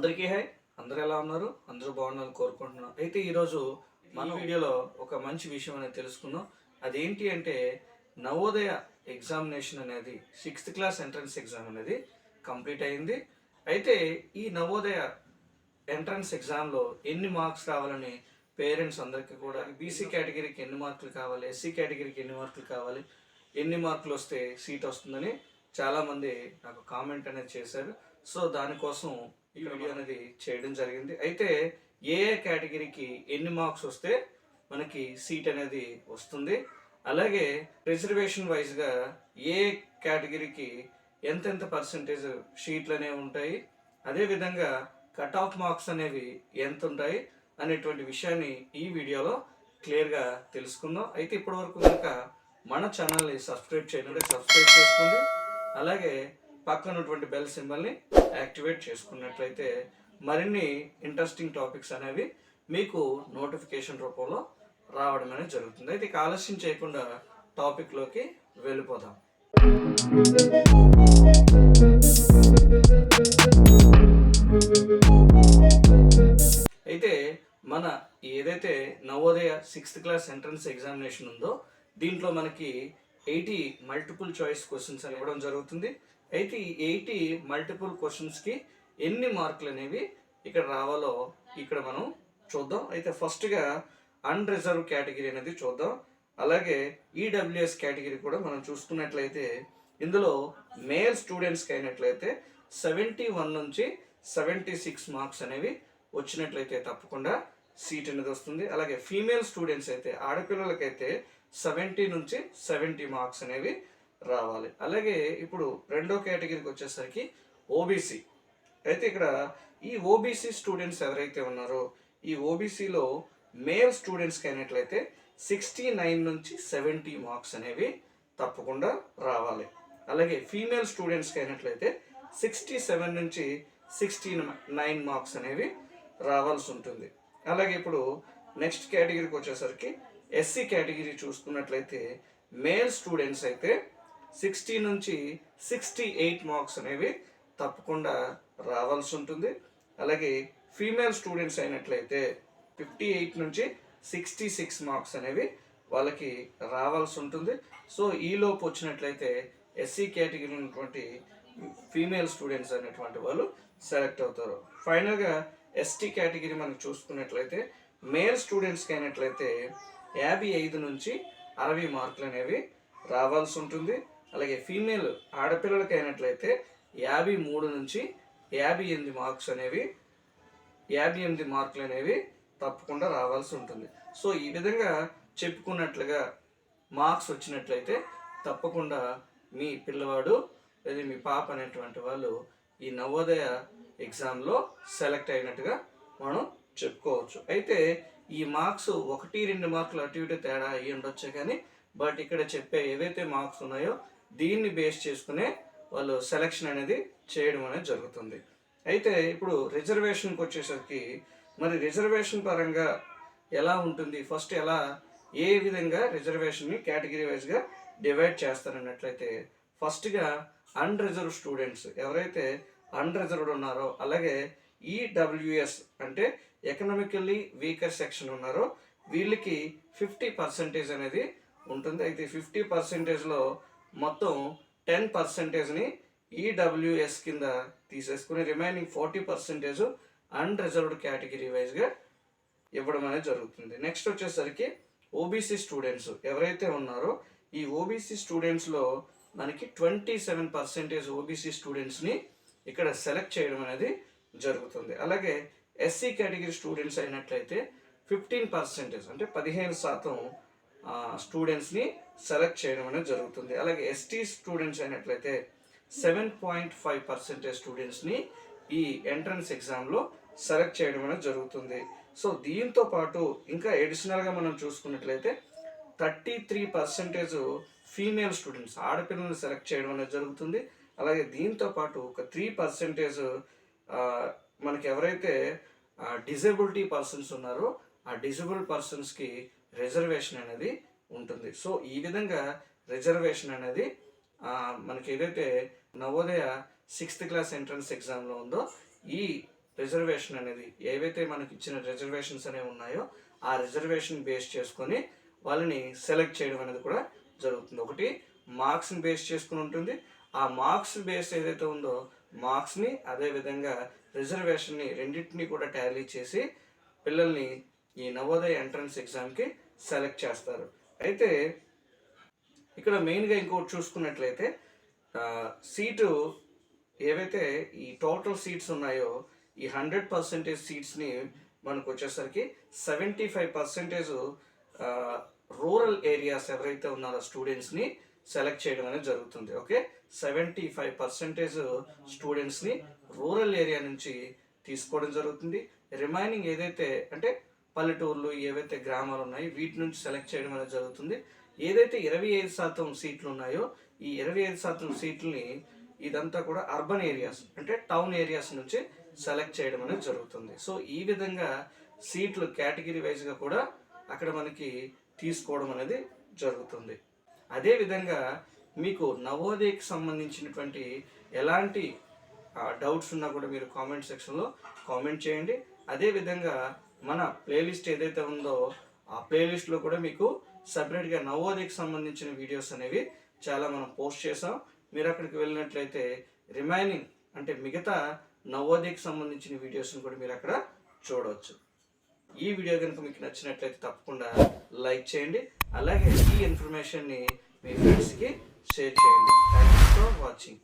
అందరికీ హై. అందరూ ఎలా ఉన్నారు? అందరూ బాగున్నారని కోరుకుంటున్నాను అయితే ఈరోజు మన వీడియోలో ఒక మంచి విషయం అనేది తెలుసుకుందాం. అదేంటి అంటే నవోదయ ఎగ్జామినేషన్ అనేది సిక్స్త్ క్లాస్ ఎంట్రన్స్ ఎగ్జామ్ అనేది కంప్లీట్ అయింది. అయితే ఈ నవోదయ ఎంట్రన్స్ ఎగ్జామ్లో ఎన్ని మార్క్స్ రావాలని పేరెంట్స్ అందరికీ కూడా బీసీ కేటగిరీకి ఎన్ని మార్కులు కావాలి ఎస్సీ కేటగిరీకి ఎన్ని మార్కులు కావాలి ఎన్ని మార్కులు వస్తే సీట్ వస్తుందని చాలామంది నాకు కామెంట్ అనేది చేశారు. సో దానికోసం ఈ వీడియో అనేది చేయడం జరిగింది. అయితే ఏ ఏ కేటగిరీకి ఎన్ని మార్క్స్ వస్తే మనకి సీట్ అనేది వస్తుంది? అలాగే రిజర్వేషన్ వైజ్గా ఏ కేటగిరీకి ఎంతెంత పర్సంటేజ్ షీట్లు అనేవి ఉంటాయి? అదేవిధంగా కట్ ఆఫ్ మార్క్స్ అనేవి ఎంత ఉంటాయి? అనేటువంటి విషయాన్ని ఈ వీడియోలో క్లియర్గా తెలుసుకుందాం. అయితే ఇప్పటివరకు కనుక మన ఛానల్ని సబ్స్క్రైబ్ చేయకుండా సబ్స్క్రైబ్ చేసుకోండి. అలాగే పక్కన ఉన్నటువంటి బెల్ సింబల్ని యాక్టివేట్ చేసుకున్నట్లయితే మరిన్ని ఇంట్రెస్టింగ్ టాపిక్స్ అనేవి మీకు నోటిఫికేషన్ రూపంలో రావడం అనేది జరుగుతుంది. అయితే ఇక ఆలస్యం చేయకుండా టాపిక్లోకి వెళ్ళిపోదాం. అయితే మన ఏదైతే Navodaya sixth class entrance examination ఉందో దీంట్లో మనకి ఎయిటీ మల్టిపుల్ చాయిస్ క్వశ్చన్స్ అని ఇవ్వడం జరుగుతుంది. అయితే ఈ ఎయిటీ మల్టిపుల్ క్వశ్చన్స్కి ఎన్ని మార్కులు అనేవి ఇక్కడ రావాలో ఇక్కడ మనం చూద్దాం. అయితే ఫస్ట్గా అన్రిజర్వ్ కేటగిరీ అనేది చూద్దాం. అలాగే ఈడబ్ల్యూఎస్ కేటగిరీ కూడా మనం చూసుకున్నట్లయితే ఇందులో మేల్ స్టూడెంట్స్కి అయినట్లయితే సెవెంటీ వన్ నుంచి సెవెంటీ సిక్స్ మార్క్స్ అనేవి వచ్చినట్లయితే తప్పకుండా సీట్ అనేది వస్తుంది. అలాగే ఫీమేల్ స్టూడెంట్స్ అయితే ఆడపిల్లలకైతే సెవెంటీ నుంచి సెవెంటీ మార్క్స్ అనేవి రావాలి. అలాగే ఇప్పుడు రెండో కేటగిరీకి వచ్చేసరికి ఓబీసీ అయితే ఇక్కడ ఈ ఓబీసీ స్టూడెంట్స్ ఎవరైతే ఉన్నారో ఈ ఓబీసీలో మేల్ స్టూడెంట్స్కి అయినట్లయితే సిక్స్టీ నైన్ నుంచి సెవెంటీ మార్క్స్ అనేవి తప్పకుండా రావాలి. అలాగే ఫీమేల్ స్టూడెంట్స్కి అయినట్లయితే సిక్స్టీ సెవెన్ నుంచి సిక్స్టీ నైన్ మార్క్స్ అనేవి రావాల్సి ఉంటుంది. అలాగే ఇప్పుడు నెక్స్ట్ కేటగిరీకి వచ్చేసరికి ఎస్సీ కేటగిరీ చూసుకున్నట్లయితే మేల్ స్టూడెంట్స్ అయితే సిక్స్టీ నుంచి సిక్స్టీ ఎయిట్ మార్క్స్ అనేవి తప్పకుండా రావాల్సి ఉంటుంది. అలాగే ఫీమేల్ స్టూడెంట్స్ అయినట్లయితే ఫిఫ్టీ ఎయిట్ నుంచి సిక్స్టీ సిక్స్ మార్క్స్ అనేవి వాళ్ళకి రావాల్సి ఉంటుంది. సో ఈ లోపు వచ్చినట్లయితే ఎస్సీ కేటగిరీ ఉన్నటువంటి ఫీమేల్ స్టూడెంట్స్ అనేటువంటి వాళ్ళు సెలెక్ట్ అవుతారు. ఫైనల్గా ఎస్టీ కేటగిరీ మనం చూసుకున్నట్లయితే మేల్ స్టూడెంట్స్కి అయినట్లయితే యాభై ఐదు నుంచి అరవై మార్కులు అనేవి రావాల్సి ఉంటుంది. అలాగే ఫీమేల్ ఆడపిల్లలకి అయినట్లయితే యాభై మూడు నుంచి యాభై ఎనిమిది మార్క్స్ అనేవి యాభై ఎనిమిది మార్కులు అనేవి తప్పకుండా రావాల్సి ఉంటుంది. సో ఈ విధంగా చెప్పుకున్నట్లుగా మార్క్స్ వచ్చినట్లయితే తప్పకుండా మీ పిల్లవాడు లేదా మీ పాప అనేటువంటి వాళ్ళు ఈ నవోదయ ఎగ్జామ్లో సెలెక్ట్ అయినట్టుగా మనం చెప్పుకోవచ్చు. అయితే ఈ మార్క్స్ ఒకటి రెండు మార్కులు అటు ఇటు తేడా అయ్యి ఉండొచ్చు కానీ బట్ ఇక్కడ చెప్పే ఏవైతే మార్క్స్ ఉన్నాయో దీన్ని బేస్ చేసుకునే వాళ్ళు సెలక్షన్ అనేది చేయడం అనేది జరుగుతుంది. అయితే ఇప్పుడు రిజర్వేషన్కి వచ్చేసరికి మరి రిజర్వేషన్ పరంగా ఎలా ఉంటుంది? ఫస్ట్ ఎలా ఏ విధంగా రిజర్వేషన్ని కేటగిరీ వైజ్గా డివైడ్ చేస్తారన్నట్లయితే ఫస్ట్గా అన్రిజర్వ్ స్టూడెంట్స్ ఎవరైతే అన్రిజర్వ్డ్ ఉన్నారో అలాగే ఈడబ్ల్యూఎస్ అంటే ఎకనామికల్లీ వీకర్ సెక్షన్ ఉన్నారో వీళ్ళకి ఫిఫ్టీ పర్సెంటేజ్ అనేది ఉంటుంది. అయితే ఫిఫ్టీ పర్సెంటేజ్లో మొత్తం టెన్ పర్సెంటేజ్ని ఈడబ్ల్యూఎస్ కింద తీసేసుకుని remaining forty percentage unreserved category వైజ్గా ఇవ్వడం అనేది జరుగుతుంది. నెక్స్ట్ వచ్చేసరికి ఓబీసీ స్టూడెంట్స్ ఎవరైతే ఉన్నారో ఈ ఓబీసీ స్టూడెంట్స్లో మనకి ట్వంటీ సెవెన్ పర్సెంటేజ్ ఓబీసీ స్టూడెంట్స్ని ఇక్కడ సెలెక్ట్ చేయడం అనేది జరుగుతుంది. అలాగే ఎస్సీ కేటగిరీ స్టూడెంట్స్ అయినట్లయితే ఫిఫ్టీన్ పర్సెంటేజ్ అంటే పదిహేను శాతం స్టూడెంట్స్ని సెలెక్ట్ చేయడం అనేది జరుగుతుంది. అలాగే ఎస్టీ స్టూడెంట్స్ అయినట్లయితే సెవెన్ పాయింట్ ఫైవ్ పర్సెంటేజ్ స్టూడెంట్స్ని ఈ ఎంట్రన్స్ ఎగ్జామ్లో సెలెక్ట్ చేయడం అనేది జరుగుతుంది. సో దీంతో పాటు ఇంకా అడిషనల్గా మనం చూసుకున్నట్లయితే thirty three percentage female students ఆడపిల్లల్ని సెలెక్ట్ చేయడం అనేది జరుగుతుంది. అలాగే దీంతో పాటు ఒక త్రీ పర్సెంటేజ్ మనకి ఎవరైతే డిజబిలిటీ పర్సన్స్ ఉన్నారో ఆ డిజబుల్ పర్సన్స్కి రిజర్వేషన్ అనేది ఉంటుంది. సో ఈ విధంగా రిజర్వేషన్ అనేది మనకి ఏదైతే నవోదయ సిక్స్త్ క్లాస్ ఎంట్రన్స్ ఎగ్జామ్లో ఉందో ఈ రిజర్వేషన్ అనేది ఏవైతే మనకి ఇచ్చిన రిజర్వేషన్స్ అనేవి ఉన్నాయో ఆ రిజర్వేషన్ బేస్ చేసుకొని వాళ్ళని సెలెక్ట్ చేయడం అనేది కూడా జరుగుతుంది. ఒకటి మార్క్స్ని బేస్ చేసుకుని ఉంటుంది. ఆ మార్క్స్ బేస్ ఏదైతే ఉందో మార్క్స్ని అదేవిధంగా రిజర్వేషన్ని రెండింటిని కూడా టాలీ చేసి పిల్లల్ని ఈ నవోదయ ఎంట్రన్స్ ఎగ్జామ్కి సెలెక్ట్ చేస్తారు. అయితే ఇక్కడ మెయిన్గా ఇంకోటి చూసుకున్నట్లయితే సీటు ఏవైతే ఈ టోటల్ సీట్స్ ఉన్నాయో ఈ హండ్రెడ్ పర్సెంటేజ్ సీట్స్ని మనకు వచ్చేసరికి seventy five percentage rural areas ఎవరైతే ఉన్నారో స్టూడెంట్స్ని సెలెక్ట్ చేయడం అనేది జరుగుతుంది ఓకే సెవెంటీ ఫైవ్ పర్సెంటేజ్ స్టూడెంట్స్ని రూరల్ ఏరియా నుంచి తీసుకోవడం జరుగుతుంది. రిమైనింగ్ ఏదైతే అంటే పల్లెటూర్లు ఏవైతే గ్రామాలు ఉన్నాయో వీటి నుంచి సెలెక్ట్ చేయడం అనేది జరుగుతుంది. ఏదైతే ఇరవై ఐదు శాతం సీట్లు ఉన్నాయో ఈ ఇరవై ఐదు శాతం సీట్లని ఇదంతా కూడా అర్బన్ ఏరియాస్ అంటే టౌన్ ఏరియాస్ నుంచి సెలెక్ట్ చేయడం అనేది జరుగుతుంది. సో ఈ విధంగా సీట్లు కేటగిరీ వైజ్గా కూడా అక్కడ మనకి తీసుకోవడం అనేది జరుగుతుంది. అదేవిధంగా మీకు నవోదయకి సంబంధించినటువంటి ఎలాంటి డౌట్స్ ఉన్నా కూడా మీరు కామెంట్ సెక్షన్లో కామెంట్ చేయండి. అదేవిధంగా మన ప్లేలిస్ట్ ఏదైతే ఉందో ఆ ప్లేలిస్ట్లో కూడా మీకు సపరేట్గా నవోదయకి సంబంధించిన వీడియోస్ అనేవి చాలా మనం పోస్ట్ చేసాం మీరు అక్కడికి వెళ్ళినట్లయితే రిమైనింగ్ అంటే మిగతా నవోదయకి సంబంధించిన వీడియోస్ని కూడా మీరు అక్కడ చూడవచ్చు ఈ వీడియో కనుక మీకు నచ్చినట్లయితే తప్పకుండా లైక్ చేయండి. అలాగే ఈ ఇన్ఫర్మేషన్ని మీ ఫ్రెండ్స్కి షేర్ చేయండి. Thank you for watching